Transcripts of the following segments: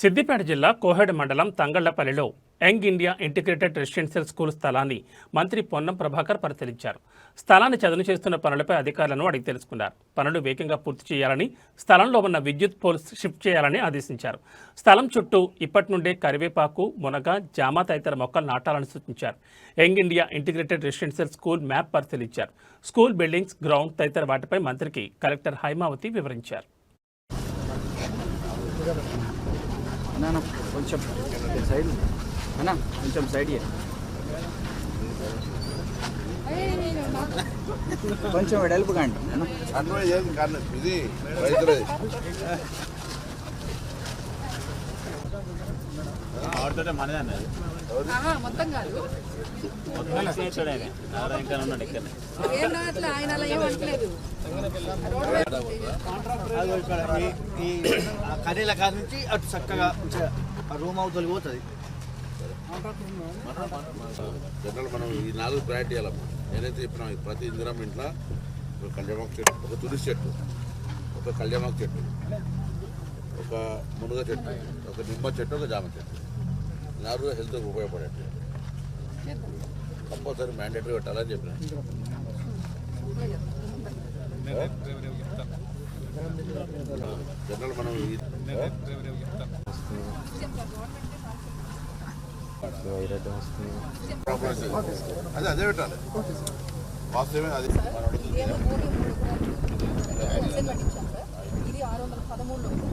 సిద్దిపేట జిల్లా కోహెడ మండలం తంగళ్ళపల్లిలో young India integrated residential school స్థలాన్ని మంత్రి పొన్నం ప్రభాకర్ పరిశీలించారు. స్థలాన్ని చదును చేస్తున్న పనులపై అధికారులను అడిగి తెలుసుకున్నారు. పనులు వేగంగా పూర్తి చేయాలని స్థలంలో ఉన్న విద్యుత్ పోల్స్ షిఫ్ట్ చేయాలని ఆదేశించారు. స్థలం చుట్టూ ఇప్పటి నుండే కరివేపాకు మునగ జామ తదితర మొక్కలు నాటాలని సూచించారు. Young India integrated residential school map పరిశీలించారు. స్కూల్ బిల్డింగ్స్ గ్రౌండ్ తదితర వాటిపై మంత్రికి కలెక్టర్ హైమావతి వివరించారు. అన్నా కొంచెం సైడ్ అన్నా కొంచెం సైడ్ కొంచెం వెడల్పు కాండి అన్న. అన్వయ ఏం కాదు ఇది ఆడుతుంటే మనదే అన్నది మొత్తం కాదు. స్నేహితుడు ఆయన ఇంకా ఉన్నాడు ఇక్కడ ఆయన అలా ఏం అనట్లేదు. ఈ- కర్రీల కాడ నుంచి అటు చక్కగా మంచిగా ఆ రూమ్ అవుతుంది పోతుంది జనరల్ మనం ఈ నాలుగు ప్రయారిటీ ఇవ్వాలమ్మా నేనైతే చెప్పినా ప్రతి ఇందిరం ఇంట్లో ఒక కళ్యామాకు చెట్టు ఒక తులసి చెట్టు ఒక కళ్యామాకు చెట్టు. ఒక మునగ చెట్టు ఒక నిమ్మ చెట్టు ఒక జామ చెట్టు. నాలుగు హెల్త్కి ఉపయోగపడేట్టు. కంపల్సరీ మ్యాండేటరీ పెట్టాలని చెప్పిన. జనరల్ మనం అదే అదే పెట్టాలి. వాస్తవమే అది. మూడు ఇది ఆరు వందల పదమూడులో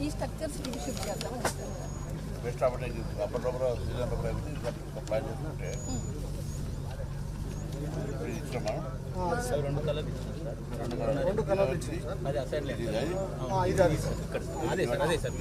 ఈ స్ట్రక్చర్స్ ఇది షిఫ్ట్ చేద్దాం బెస్ట్ ఆపర్చునిటీ అప్పటి లోపల సీజన్ లోపల అయితే ఇంకా ఇంకా ప్లాన్ చేసుకుంటే ఇప్పుడు ఇచ్చామా రెండు కలర్ రెండు కలర్ రెండు కలర్ అది అసైడ్ లేదు ఇది అది అదే సార్ అదే సార్